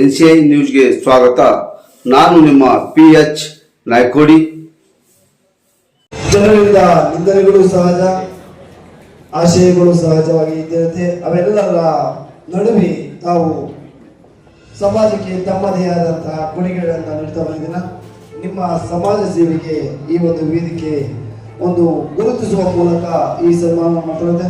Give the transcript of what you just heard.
N C I ನ್ಯೂಸ್ಗೆ ಸ್ವಾಗತ. ನಾನು ನಿಮ್ಮ ಪಿ ಎಚ್ ನಾಯ್ಕೋಡಿ. ಜನರಿಂದ ನಿಂದನೆಗಳು ಸಹಜ, ಆಶಯಗಳು ಸಹಜವಾಗಿ ಇದ್ದಿರುತ್ತೆ. ಅವೆಲ್ಲರ ನಡುವೆ ತಾವು ಸಮಾಜಕ್ಕೆ ತಮ್ಮದೇ ಆದಂತಹ ಕೊಡುಗೆಗಳನ್ನು ನೀಡ್ತಾ ಬಂದಿದ್ದೀನ. ನಿಮ್ಮ ಸಮಾಜ ಸೇವೆಗೆ ಈ ಒಂದು ವೇದಿಕೆ ಒಂದು ಗುರುತಿಸುವ ಮೂಲಕ ಈ ಸನ್ಮಾನ ಮಾಡಿರುತ್ತೆ